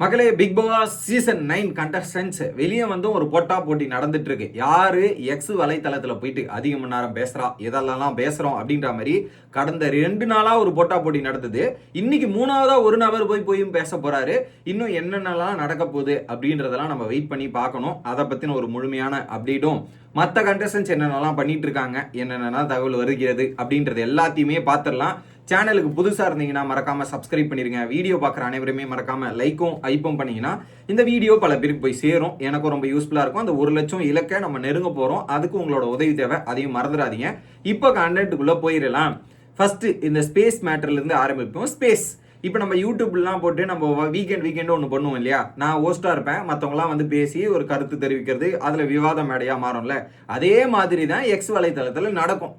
மக்களே Bigg Boss season nine contestants வெளியே வந்து ஒரு போட்டா போட்டி நடந்துட்டு இருக்கு யாரு எக்ஸ் வலைத்தளத்துல போயிட்டு அதிக மணி நேரம் பேசுறா எதெல்லாம் பேசுறோம் அப்படின்ற மாதிரி கடந்த ரெண்டு நாளா ஒரு போட்டா போட்டி நடந்தது. இன்னைக்கு மூணாவதா ஒரு நபர் போய் போயும் பேச போறாரு. இன்னும் என்னென்னலாம் நடக்க போகுது அப்படின்றதெல்லாம் நம்ம வெயிட் பண்ணி பார்க்கணும். அதை பத்தின ஒரு முழுமையான அப்டேட்டும் மற்ற கண்டஸ்டன்ஸ் என்னென்னலாம் பண்ணிட்டு இருக்காங்க என்னென்னலாம் தகவல் வருகிறது அப்படின்றது எல்லாத்தையுமே பார்த்துடலாம். சேனலுக்கு புதுசாக இருந்தீங்கன்னா மறக்காம சப்ஸ்கிரைப் பண்ணிடுங்க வீடியோ பார்க்குற அனைவருமே மறக்காம லைக்கும் ஐப்பும் பண்ணீங்கன்னா இந்த வீடியோ பல பேருக்கு போய் சேரும். எனக்கும் ரொம்ப யூஸ்ஃபுல்லாக இருக்கும். அந்த ஒரு லட்சம் இலக்கை நம்ம நெருங்க போகிறோம் அதுக்கு உங்களோட உதவி தேவை. அதையும் மறந்துடாதீங்க. இப்போ கண்டென்ட்டுக்குள்ளே போயிடலாம். ஃபஸ்ட்டு இந்த ஸ்பேஸ் மேட்டர்லேருந்து ஆரம்பிப்போம். ஸ்பேஸ் இப்போ நம்ம யூடியூப்லாம் போட்டு நம்ம வீக்கெண்ட் வீக்கெண்டு ஒன்று பண்ணுவோம் இல்லையா? நான் ஹோஸ்ட்டாக இருப்பேன். மற்றவங்களாம் வந்து பேசி ஒரு கருத்து தெரிவிக்கிறது. அதில் விவாத மேடையாக மாறும்ல. அதே மாதிரி தான் எக்ஸ் வலைத்தளத்தில் நடக்கும்.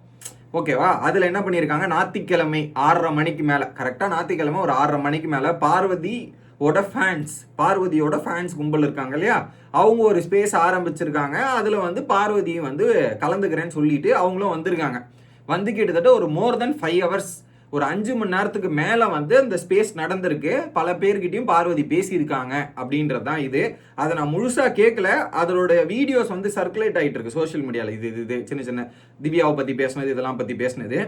ஓகேவா? அதில் என்ன பண்ணியிருக்காங்க ஞாத்திக்கிழமை ஆறரை மணிக்கு மேலே. கரெக்டாக ஞாத்திக்கிழமை ஒரு ஆறரை மணிக்கு மேலே பார்வதி ஓட ஃபேன்ஸ் பார்வதியோட ஃபேன்ஸ் கும்பல் இருக்காங்க இல்லையா? அவங்க ஒரு ஸ்பேஸ் ஆரம்பிச்சிருக்காங்க. அதில் வந்து பார்வதியும் வந்து கலந்துக்கிறேன்னு சொல்லிட்டு அவங்களும் வந்திருக்காங்க. வந்து கிட்டத்தட்ட ஒரு மோர் தென் ஃபைவ் ஹவர்ஸ் ஒரு அஞ்சு மணி நேரத்துக்கு மேலே வந்து அந்த ஸ்பேஸ் நடந்திருக்கு. பல பேர்கிட்டையும் பார்வதி பேசியிருக்காங்க அப்படின்றது தான் இது. அதை நான் முழுசாக கேட்கல அதோட வீடியோஸ் வந்து சர்க்குலேட் ஆகிட்டு இருக்கு சோஷியல் மீடியாவில் இது இது இது சின்ன சின்ன திவ்யாவை பற்றி பேசினது இதெல்லாம் பற்றி பேசினது.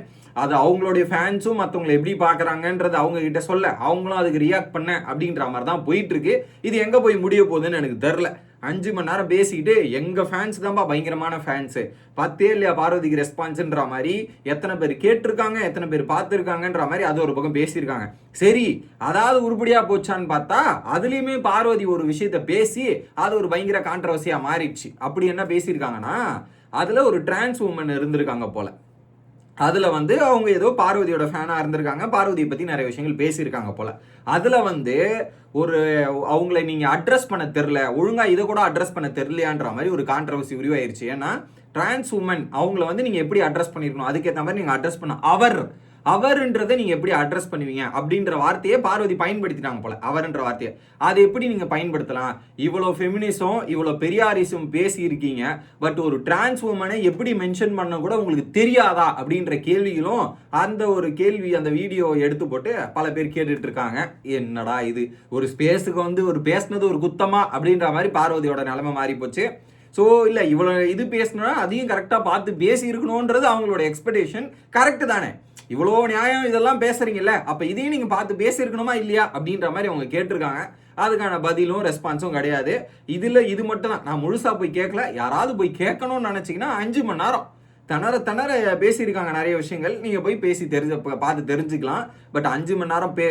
அது அவங்களுடைய ஃபேன்ஸும் மற்றவங்களை எப்படி பார்க்குறாங்கன்றது அவங்க கிட்ட சொல்ல அவங்களும் அதுக்கு ரியாக்ட் பண்ண அப்படின்ற மாதிரி தான் போயிட்டு இருக்கு இது எங்கே போய் முடிய போகுதுன்னு எனக்கு தெரில அஞ்சு மணி நேரம் பேசிக்கிட்டு எங்கள் ஃபேன்ஸ் தான்ப்பா பயங்கரமான ஃபேன்ஸு பார்த்தே இல்லையா பார்வதிக்கு ரெஸ்பான்ஸுன்ற மாதிரி? எத்தனை பேர் கேட்டிருக்காங்க எத்தனை பேர் பார்த்துருக்காங்கன்ற மாதிரி அது ஒரு பக்கம் பேசியிருக்காங்க. சரி அதாவது உருப்படியாக போச்சான்னு பார்த்தா அதுலேயுமே பார்வதி ஒரு விஷயத்த பேசி அது ஒரு பயங்கர கான்ட்ரவர்சியாக மாறிடுச்சு. அப்படி என்ன பேசியிருக்காங்கன்னா அதில் ஒரு டிரான்ஸ் உமன் இருந்திருக்காங்க போல். அதில் வந்து அவங்க ஏதோ பார்வதியோட ஃபேனாக இருந்திருக்காங்க. பார்வதியை பற்றி நிறைய விஷயங்கள் பேசியிருக்காங்க போல். அதில் வந்து ஒரு அவங்கள நீங்கள் அட்ரஸ் பண்ண தெரில ஒழுங்காக இதை கூட அட்ரஸ் பண்ண தெரிலையான்ற மாதிரி ஒரு கான்ட்ரவர்சி உருவாயிருச்சு. ஏன்னா டிரான்ஸ் உமன் அவங்கள வந்து நீங்கள் எப்படி அட்ரஸ் பண்ணிருக்கணும்? அதுக்கேற்ற மாதிரி நீங்கள் அட்ரஸ் பண்ண. அவர் அவர்ன்றதை நீங்க எப்படி அட்ரஸ் பண்ணுவீங்க? அப்படின்ற வார்த்தையை பார்வதி பயன்படுத்திட்டாங்க போல. அவர்ன்ற வார்த்தையை. அதை எப்படி நீங்க பயன்படுத்தலாம்? இவ்வளோ ஃபெமினிசம் இவ்வளோ பெரியாரிசம் பேசியிருக்கீங்க. பட் ஒரு டிரான்ஸ் உமனை எப்படி மென்ஷன் பண்ண கூட உங்களுக்கு தெரியாதா? அப்படின்ற கேள்விகளும் அந்த ஒரு கேள்வி அந்த வீடியோ எடுத்து போட்டு பல பேர் கேட்டுட்டு இருக்காங்க. என்னடா இது? ஒரு ஸ்பேஸுக்கு வந்து ஒரு பேசுனது ஒரு குத்தமா? அப்படின்ற மாதிரி பார்வதியோட நிலைமை மாறி போச்சு ஸோ இல்லை இவ்வளோ இது பேசணும்னா அதையும் கரெக்டாக பார்த்து பேசி இருக்கணுன்றது அவங்களோட எக்ஸ்பெக்டேஷன் கரெக்டு தானே? இவ்வளோ நியாயம் இதெல்லாம் பேசுறீங்கல்ல அப்போ இதையும் நீங்கள் பார்த்து பேசியிருக்கணுமா இல்லையா அப்படின்ற மாதிரி அவங்க கேட்டிருக்காங்க. அதுக்கான பதிலும் ரெஸ்பான்ஸும் கிடையாது. இதில் இது மட்டும் தான். நான் முழுசாக போய் கேட்கல யாராவது போய் கேட்கணும்னு நினச்சிங்கன்னா அஞ்சு மணி நேரம். திணற திணற பேசியிருக்காங்க நிறைய விஷயங்கள். நீங்கள் போய் பேசி தெரிஞ்ச பார்த்து தெரிஞ்சுக்கலாம். பட் அஞ்சு மணி நேரம் பே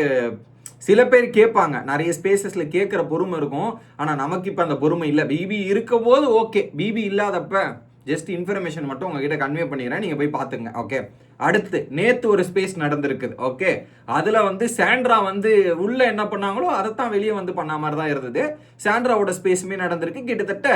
சில பேர் கேட்பாங்க. நிறைய ஸ்பேசஸில் கேட்குற பொறுமை இருக்கும். ஆனால் நமக்கு இப்போ அந்த பொறுமை இல்லை. பிபி இருக்க போது ஓகே பிபி இல்லாதப்ப ஜஸ்ட் இன்ஃபர்மேஷன் மட்டும் உங்ககிட்ட கன்வே பண்ணிக்கிறேன். நீங்கள் போய் பார்த்துங்க ஓகே அடுத்து நேத்து ஒரு ஸ்பேஸ் நடந்திருக்குது ஓகே அதில் வந்து சாண்ட்ரா வந்து உள்ள என்ன பண்ணாங்களோ அதைத்தான் வெளியே வந்து பண்ண மாதிரி தான் இருந்தது சாண்ட்ராவோட ஸ்பேஸுமே நடந்திருக்கு. கிட்டத்தட்ட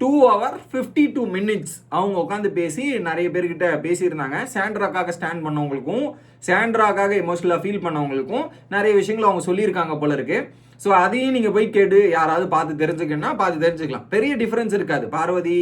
two hour fifty two minutes அவங்க உட்காந்து பேசி நிறைய பேர்கிட்ட பேசியிருந்தாங்க. சாண்ட்ராக்காக ஸ்டாண்ட் பண்ணவங்களுக்கும் சாண்ட்ராக்காக எமோஷனலாக ஃபீல் பண்ணவங்களுக்கும் நிறைய விஷயங்கள் அவங்க சொல்லியிருக்காங்க போல இருக்கு. ஸோ அதையும் நீங்கள் போய் கேட்டு யாராவது பார்த்து தெரிஞ்சுக்கணும்னா பார்த்து தெரிஞ்சுக்கலாம். பெரிய டிஃப்ரென்ஸ் இருக்காது. பார்வதி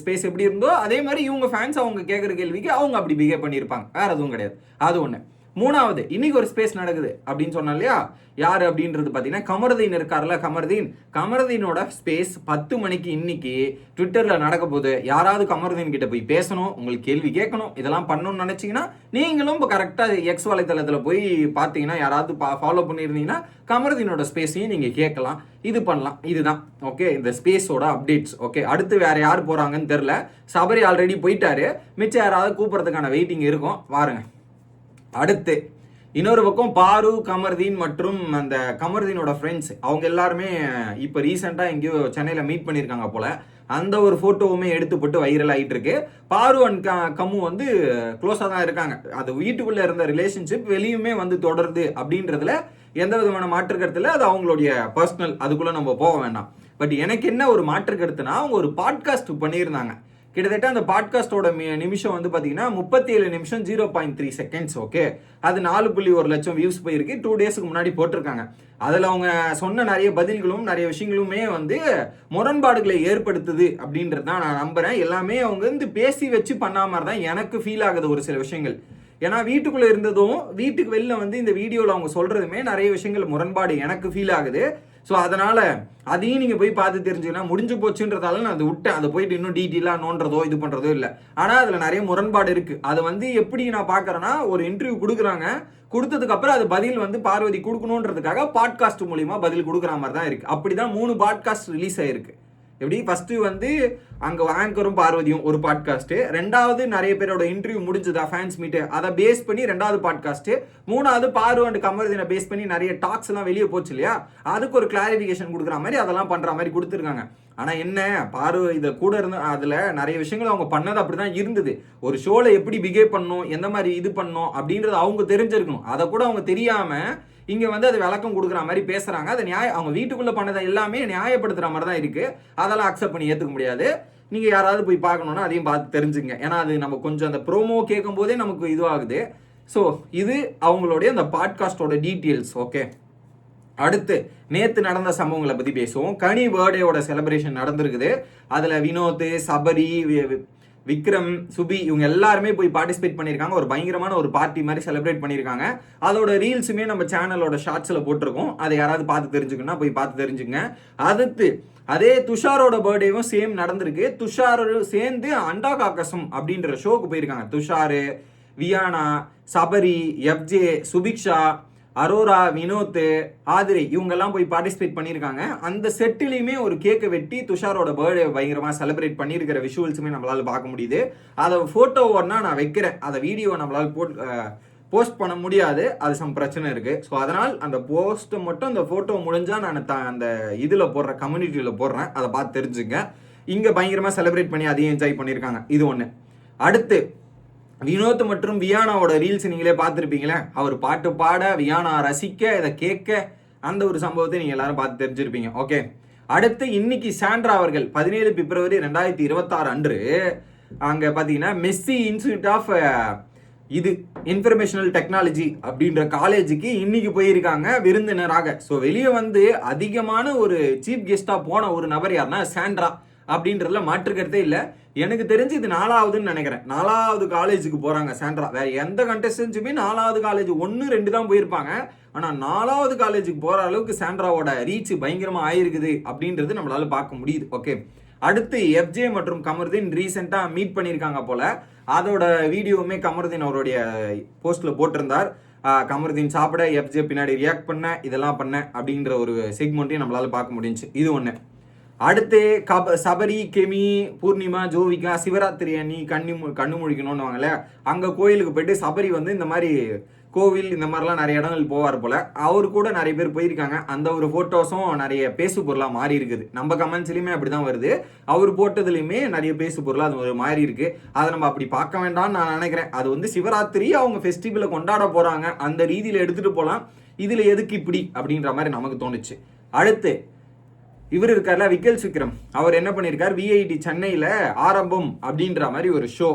ஸ்பேஸ் எப்படி இருந்தோ அதே மாதிரி இவங்க ஃபேன்ஸ் அவங்க கேட்குற கேள்விக்கு அவங்க அப்படி பிஹேவ் பண்ணியிருப்பாங்க. வேறு எதுவும் கிடையாது. அது ஒன்று மூணாவது இன்னைக்கு ஒரு ஸ்பேஸ் நடக்குது அப்படின்னு சொன்னா இல்லையா? யார் அப்படின்றது பார்த்தீங்கன்னா கமருதீன் இருக்கார்ல கமருதீன். கமருதீனோட ஸ்பேஸ் பத்து மணிக்கு இன்னைக்கு ட்விட்டரில் நடக்க போது யாராவது கமருதீன் கிட்ட போய் பேசணும் உங்களுக்கு கேள்வி கேட்கணும் இதெல்லாம் பண்ணணும்னு நினைச்சீங்கன்னா நீங்களும் இப்போ கரெக்டாக எக்ஸ் வலைத்தளத்தில் போய் பார்த்தீங்கன்னா யாராவது ஃபாலோ பண்ணியிருந்தீங்கன்னா கமருதீனோட ஸ்பேஸையும் நீங்கள் கேட்கலாம். இது பண்ணலாம். இதுதான். ஓகே இந்த ஸ்பேஸோட அப்டேட்ஸ் ஓகே அடுத்து வேற யார் போகிறாங்கன்னு தெரில சபரி ஆல்ரெடி போயிட்டாரு. மிச்சம் யாராவது கூப்பிட்றதுக்கான வெயிட்டிங் இருக்கும். வாருங்க. அடுத்து இன்னொரு பக்கம் பாரு கமர்தீன் மற்றும் அந்த கமர்தீனோட ஃப்ரெண்ட்ஸ் அவங்க எல்லாருமே இப்போ ரீசெண்டாக எங்கேயோ சென்னையில் மீட் பண்ணியிருக்காங்க போல. அந்த ஒரு ஃபோட்டோவுமே எடுத்துப்பட்டு வைரல் ஆகிட்டு இருக்கு பாரு அண்ட் க கம்மு வந்து க்ளோஸாக தான் இருக்காங்க. அது வீட்டுக்குள்ளே இருந்த ரிலேஷன்ஷிப் வெளியுமே வந்து தொடருது அப்படின்றதுல எந்த விதமான மாற்று அது அவங்களுடைய பர்சனல் அதுக்குள்ளே நம்ம போக வேண்டாம். பட் எனக்கு என்ன ஒரு மாற்றுக்கருத்துனா அவங்க ஒரு பாட்காஸ்ட் பண்ணியிருந்தாங்க. கிட்டத்தட்ட அந்த பாட்காஸ்டோட நிமிஷம் வந்து பார்த்தீங்கன்னா முப்பத்தி ஏழு நிமிஷம் zero point three seconds okay அது நாலு புள்ளி ஒரு லட்சம் வியூஸ் போயிருக்கு. டூ டேஸ்க்கு முன்னாடி போட்டிருக்காங்க. அதில் அவங்க சொன்ன நிறைய பதில்களும் நிறைய விஷயங்களுமே வந்து முரண்பாடுகளை ஏற்படுத்துது அப்படின்றது தான் நான் நம்புகிறேன் எல்லாமே அவங்க வந்து பேசி வச்சு பண்ணா மாதிரி தான் எனக்கு ஃபீல் ஆகுது ஒரு சில விஷயங்கள். ஏன்னா வீட்டுக்குள்ளே இருந்ததும் வீட்டுக்கு வெளில வந்து இந்த வீடியோவில் அவங்க சொல்கிறதுமே நிறைய விஷயங்கள் முரண்பாடு எனக்கு ஃபீல் ஆகுது. ஸோ அதனால் அதையும் நீங்கள் போய் பார்த்து தெரிஞ்சுக்கன்னா முடிஞ்சு போச்சுன்றதால நான் அதை விட்டேன். அதை போயிட்டு இன்னும் டீட்டெயிலாக நோன்றதோ இது பண்ணுறதோ இல்லை. ஆனால் அதில் நிறைய முரண்பாடு இருக்குது அதை வந்து எப்படி நான் பார்க்குறேன்னா ஒரு இன்டர்வியூ கொடுக்குறாங்க. கொடுத்ததுக்கப்புறம் அது பதில் வந்து பார்வதி கொடுக்கணுன்றதுக்காக பாட்காஸ்ட் மூலியமாக பதில் கொடுக்குற மாதிரி தான் இருக்குது அப்படி தான் மூணு பாட்காஸ்ட் ரிலீஸ் ஆயிருக்கு. எப்படி? ஃபர்ஸ்ட் வந்து அங்க ஆங்கரும் பார்வதியும் ஒரு பாட்காஸ்ட் ரெண்டாவது நிறைய பேரோட இன்டர்வியூ முடிஞ்சதா? ஃபேன்ஸ் மீட் அதை பேஸ் பண்ணி ரெண்டாவது பாட்காஸ்ட் மூணாவது பாரு அண்ட் கமருதீனை பேஸ் பண்ணி நிறைய டாக்ஸ் எல்லாம் வெளியே போச்சு இல்லையா? அதுக்கு ஒரு கிளாரிபிகேஷன் கொடுக்குற மாதிரி அதெல்லாம் பண்ற மாதிரி கொடுத்துருக்காங்க. ஆனா என்ன? பாரு இதை கூட இருந்து அதுல நிறைய விஷயங்கள் அவங்க பண்ணது அப்படிதான் இருந்தது. ஒரு ஷோல எப்படி பிஹேவ் பண்ணணும்? எந்த மாதிரி இது பண்ணும் அப்படின்றது அவங்க தெரிஞ்சிருக்கணும். அதை கூட அவங்க தெரியாம இங்கே வந்து அது விளக்கம் கொடுக்குற மாதிரி பேசுகிறாங்க அதை நியாய அவங்க வீட்டுக்குள்ளே பண்ணதை எல்லாமே நியாயப்படுத்துகிற மாதிரி தான் இருக்குது அதெல்லாம் அக்செப்ட் பண்ணி ஏற்றுக்க முடியாது. நீங்கள் யாராவது போய் பார்க்கணுன்னா அதையும் பார்த்து தெரிஞ்சுங்க. ஏன்னா அது நம்ம கொஞ்சம் அந்த ப்ரோமோ கேட்கும் போதே நமக்கு இதுவாகுது. ஸோ இது அவங்களுடைய அந்த பாட்காஸ்டோட டீட்டெயில்ஸ் ஓகே அடுத்து நேற்று நடந்த சம்பவங்களை பற்றி பேசுவோம். கனி பர்த்டேயோட செலிப்ரேஷன் நடந்திருக்குது. அதில் வினோத் சபரி விக்ரம் சுபி இவங்க எல்லாருமே போய் பார்ட்டிசிபேட் பண்ணியிருக்காங்க. ஒரு பயங்கரமான ஒரு பார்ட்டி மாதிரி செலிப்ரேட் பண்ணியிருக்காங்க. அதோட ரீல்ஸுமே நம்ம சேனலோட ஷார்ட்ஸில் போட்டிருக்கோம். அதை யாராவது பார்த்து தெரிஞ்சுக்கணும்னா போய் பார்த்து தெரிஞ்சுங்க அடுத்து அதே துஷாரோட பர்த்டேவும் சேம் நடந்திருக்கு. துஷார் சேர்ந்து அண்டா காக்கசம் அப்படின்ற ஷோக்கு போயிருக்காங்க. துஷாரு வியானா சபரி எஃப்ஜே சுபிக்ஷா அரோரா வினோத் ஆதிரை இவங்கெல்லாம் போய் பார்ட்டிசிபேட் பண்ணியிருக்காங்க. அந்த செட்டிலையுமே ஒரு கேக்கை வெட்டி துஷாரோட பர்த்டே பயங்கரமாக செலிப்ரேட் பண்ணியிருக்கிற விஷுவல்ஸுமே நம்மளால் பார்க்க முடியுது. அதை ஃபோட்டோ ஒன்றா நான் வைக்கிறேன். அதை வீடியோ நம்மளால் போட் போஸ்ட் பண்ண முடியாது. அது சம் பிரச்சனை இருக்குது ஸோ அதனால் அந்த போஸ்ட்டை மட்டும் அந்த ஃபோட்டோ முடிஞ்சால் நான் த அந்த இதில் போடுறேன் கம்யூனிட்டியில் போடுறேன். அதை பார்த்து தெரிஞ்சுங்க. இங்கே பயங்கரமாக செலிப்ரேட் பண்ணி அதையும் என்ஜாய் பண்ணியிருக்காங்க. இது ஒன்று அடுத்து வினோத் மற்றும் வியானாவோட ரீல்ஸ் நீங்களே பார்த்துருப்பீங்களே அவர் பாட்டு பாட வியானா ரசிக்க இதை கேட்க அந்த ஒரு சம்பவத்தை நீங்கள் எல்லாரும் பார்த்து தெரிஞ்சிருப்பீங்க. ஓகே அடுத்து இன்னைக்கு சாண்ட்ரா அவர்கள் பதினேழு பிப்ரவரி ரெண்டாயிரத்தி இருபத்தாறு அன்று அங்கே பார்த்தீங்கன்னா மெஸ்ஸி இன்ஸ்டியூட் ஆஃப் இது இன்ஃபர்மேஷனல் டெக்னாலஜி அப்படின்ற காலேஜுக்கு இன்னைக்கு போயிருக்காங்க விருந்தினராக. ஸோ வெளியே வந்து அதிகமான ஒரு சீஃப் கெஸ்ட்டாக போன ஒரு நபர் யாருன்னா சாண்ட்ரா. அப்படின்றதுல மாற்றுக்கிறதே இல்லை. எனக்கு தெரிஞ்சு இது நாலாவதுன்னு நினைக்கிறேன். நாலாவது காலேஜுக்கு போகிறாங்க சாண்ட்ரா. வேற எந்த கண்டஸ்டன்ஸுமே நாலாவது காலேஜ் ஒன்று ரெண்டு தான் போயிருப்பாங்க. ஆனால் நாலாவது காலேஜுக்கு போகிற அளவுக்கு சாண்ட்ராவோட ரீச் பயங்கரமாக ஆயிருக்குது அப்படின்றது நம்மளால பார்க்க முடியுது. ஓகே அடுத்து எஃப்ஜே மற்றும் கமருதீன் ரீசெண்டாக மீட் பண்ணியிருக்காங்க போல. அதோட வீடியோவுமே கமருதீன் அவருடைய போஸ்ட்டில் போட்டிருந்தார். கமருதீன் சாப்பிட எஃப்ஜே பின்னாடி ரியாக்ட் பண்ண இதெல்லாம் பண்ண அப்படின்ற ஒரு செக்மெண்ட்டையும் நம்மளால பார்க்க முடிஞ்சுச்சு. இது ஒன்று அடுத்து கப சபரி கெமி பூர்ணிமா ஜோவிகா சிவராத்திரி அணி கண்ணி மு- கண்ணு முழிக்கணும்னு வாங்கல அங்கே கோயிலுக்கு போயிட்டு சபரி வந்து இந்த மாதிரி கோவில் இந்த மாதிரிலாம் நிறைய இடங்கள் போவார் போல். அவர் கூட நிறைய பேர் போயிருக்காங்க. அந்த ஒரு ஃபோட்டோஸும் நிறைய பேசு பொருளாக மாறி இருக்குது. நம்ம கமெண்ட்ஸ்லையுமே அப்படிதான் வருது. அவர் போட்டதுலையுமே நிறைய பேசு பொருளாக அது ஒரு மாறி இருக்குது அதை நம்ம அப்படி பார்க்க வேண்டாம்னு நான் நினைக்கிறேன். அது வந்து சிவராத்திரி அவங்க ஃபெஸ்டிவலை கொண்டாட போகிறாங்க அந்த ரீதியில் எடுத்துகிட்டு போகலாம் இதில் எதுக்கு இப்படி அப்படின்ற மாதிரி நமக்கு தோணுச்சு. அடுத்து இவர் இருக்கார்ல விக்கல் விக்ரம் அவர் என்ன பண்ணியிருக்கார் விஐடி சென்னையில் ஆரம்பம் அப்படின்ற மாதிரி ஒரு ஷோ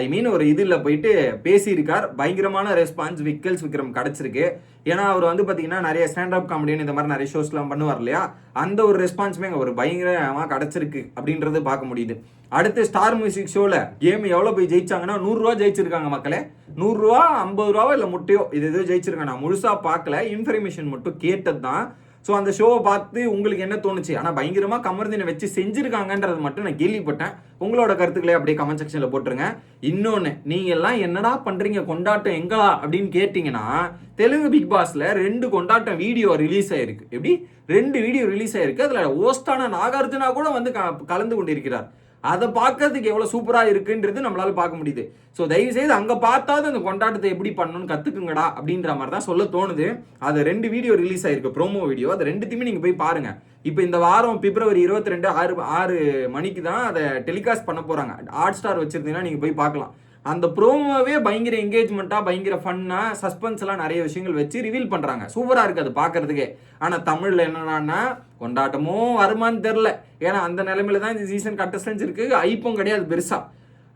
ஐ மீன் ஒரு இதில் போயிட்டு பேசியிருக்கார். பயங்கரமான ரெஸ்பான்ஸ் விக்கல்ஸ் விக்ரம் கிடச்சிருக்கு. ஏன்னா அவர் வந்து பார்த்தீங்கன்னா நிறைய ஸ்டாண்டப் காமெடின்னு இந்த மாதிரி நிறைய ஷோஸ்லாம் பண்ணுவார் இல்லையா? அந்த ஒரு ரெஸ்பான்ஸுமே அங்கே ஒரு பயங்கரமாக கிடச்சிருக்கு அப்படின்றது பார்க்க முடியுது. அடுத்து ஸ்டார் மியூசிக் ஷோவில் கேம் எவ்வளோ போய் ஜெயிச்சாங்கன்னா நூறுரூவா ஜெயிச்சிருக்காங்க மக்களே. நூறுரூவா ஐம்பது ரூபாவோ இல்லை முட்டையோ இது எதுவும் ஜெயிச்சிருக்காங்க. நான் முழுசாக பார்க்கல. இன்ஃபர்மேஷன் மட்டும் கேட்டது தான் ஸோ அந்த ஷோவை பார்த்து உங்களுக்கு என்ன தோணுச்சு? ஆனால் பயங்கரமாக கமர்தினை வச்சு செஞ்சுருக்காங்கன்றது மட்டும் நான் கேள்விப்பட்டேன். உங்களோட கருத்துக்களை அப்படியே கமெண்ட் செக்ஷனில் போட்டுருங்க. இன்னொன்று நீங்கள் எல்லாம் என்னடா பண்ணுறீங்க கொண்டாட்டம் எங்களா? அப்படின்னு கேட்டிங்கன்னா தெலுங்கு பிக் பாஸில் ரெண்டு கொண்டாட்டம் வீடியோ ரிலீஸ் ஆயிருக்கு. எப்படி? ரெண்டு வீடியோ ரிலீஸ் ஆயிருக்கு. அதில் ஓஸ்டான நாகார்ஜுனா கூட வந்து க- கலந்து கொண்டிருக்கிறார். அதை பார்க்கறதுக்கு எவ்வளோ சூப்பராக இருக்குன்றது நம்மளால பார்க்க முடியுது. ஸோ தயவு செய்து அங்கே பார்த்தாவது அந்த கொண்டாட்டத்தை எப்படி பண்ணணும்னு கற்றுக்குங்கடா அப்படின்ற மாதிரி தான் சொல்ல தோணுது. அது ரெண்டு வீடியோ ரிலீஸ் ஆயிருக்கு ப்ரோமோ வீடியோ அது ரெண்டுத்தையுமே நீங்கள் போய் பாருங்க. இப்போ இந்த வாரம் பிப்ரவரி இருபத்தி ரெண்டு ஆறு ஆறு மணிக்கு தான் அதை டெலிகாஸ்ட் பண்ண போகிறாங்க ஹாட் ஸ்டார் வச்சுருந்தீங்கன்னா நீங்கள் போய் பார்க்கலாம். அந்த ப்ரோமோவே பயங்கர என்கேஜ்மெண்ட்டாக பயங்கர ஃபன்னாக சஸ்பென்ஸ்லாம் நிறைய விஷயங்கள் வச்சு ரிவீல் பண்ணுறாங்க சூப்பராக இருக்குது அது பார்க்கறதுக்கே ஆனால் தமிழில் என்னன்னா கொண்டாட்டமும் வருமான்னு தெரில ஏன்னா அந்த நிலைமையில தான் இந்த சீசன் கட்டஸ்டன்ஸ் இருக்குது ஐப்பும் கிடையாது பெருசாக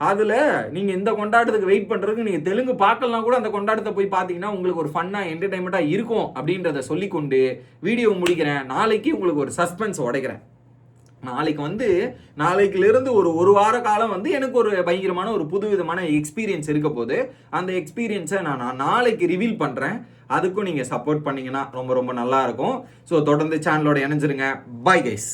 அதில் நீங்கள் இந்த கொண்டாட்டத்துக்கு வெயிட் பண்ணுறதுக்கு நீங்கள் தெலுங்கு பார்க்கலாம் கூட அந்த கொண்டாட்டத்தை போய் பார்த்தீங்கன்னா உங்களுக்கு ஒரு ஃபன்னாக என்டர்டைன்மெண்ட்டாக இருக்கும் அப்படின்றத சொல்லிக்கொண்டு வீடியோ முடிக்கிறேன். நாளைக்கு உங்களுக்கு ஒரு சஸ்பென்ஸ் உடைக்கிறேன். நாளைக்கு வந்து நாளைக்குலேருந்து ஒரு ஒரு வார காலம் வந்து எனக்கு ஒரு பயங்கரமான ஒரு புது விதமான எக்ஸ்பீரியன்ஸ் இருக்க போது அந்த எக்ஸ்பீரியன்ஸை நான் நான் நாளைக்கு ரிவீல் பண்ணுறேன் அதுக்கும் நீங்கள் சப்போர்ட் பண்ணீங்கன்னா ரொம்ப ரொம்ப நல்லா இருக்கும். ஸோ தொடர்ந்து சேனலோட இணைஞ்சிருங்க. Bye guys